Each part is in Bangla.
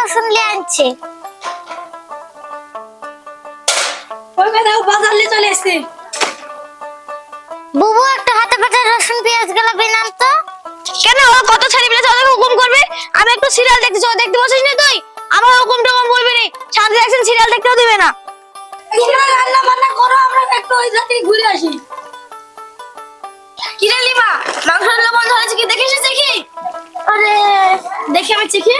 রসুন নিয়ে আনছে। বাজার নিয়ে চলে এসছে। বুবু একটা হাতে পাতে রসুন পেঁয়াজগুলো বিনাম তো। কেন? ও কত পেলে তোদেরকে হুকুম করবে? আমি একটু সিরিয়াল দেখতেছি ও দেখতে বসিস না তুই? আমার হুকুম টুকুম বলবি শান্তি দেখছেন সিরিয়াল দেখতেও দিবে না। তোমরা রান্না বান্না করো আমরা একটু ওই ঘুরে আসি। লিমা মাংস রান্না বন্ধ হয়েছে কি? দেখি? আরে দেখি আমি চিখি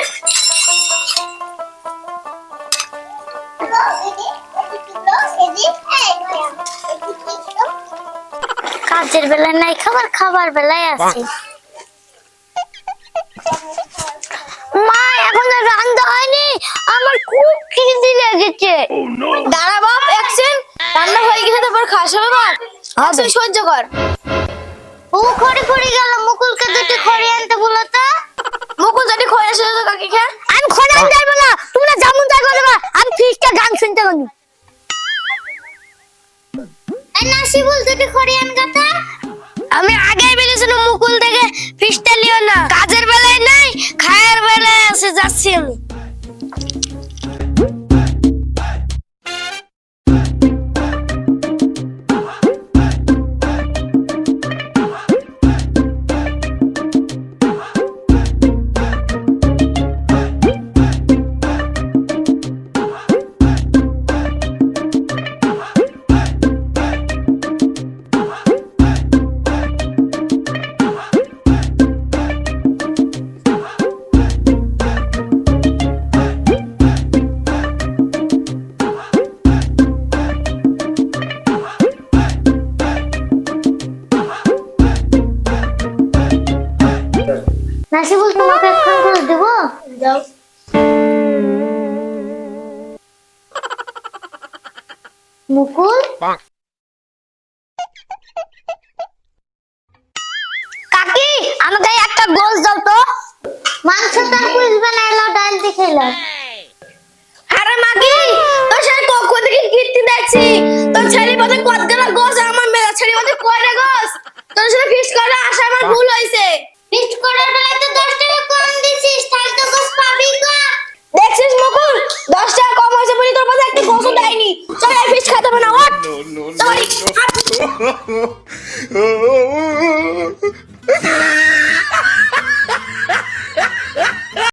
কাজের বেলায় নাই খাবার খাবার বেলায় আছে। মা এখন রান্না হয়নি আমার খুব খিদে লেগেছে। দাঁড়া বাপ রান্না হয়ে গেছে তারপর খাস হবে অ্যাকশন সহ্য কর। ও খড়ি পড়ে গেল মুকুলকে দুটি খড়ি আনতে বলো তো। মুকুল খয়ে আসে তো কাকে খা আমি খড়ি আনতে যাব না। তোমরা যেমন তাই করবে আমি ফিসটা গান শুনতে পারি এই নাসিবুল দুটি খড়ি না। কাজের বেলায় নাই খায়ের বেলায় আছে যাচ্ছি আমি। নাসিবুল তোমাকে এখন করে দেব? যাও মুকুল? কাকি আমাকে একটা গোল দাও তো। মাংস তার কুইজ বানাইলো ডাল খেলাম আরে মাগি তোর সাথে কখন থেকে কীর্তি দেখছি? তোর ছেলে পথে কতগুলো গোস আমার মেয়ে ছেলে পথে কয়টা গোস তোর সাথে ফিস করে আসা আমার ভুল হয়েছে। ফিস্ট করার বেলা তো দশ টাকা কম দিছিস তাহলে তো গোস পাবি না দেখছিস মুকুল? দশ টাকা কম হয়েছে বলি তোর পাশে একটা গোসও দেয়নি। চল আর ফিস খাতে না ওঠ। No.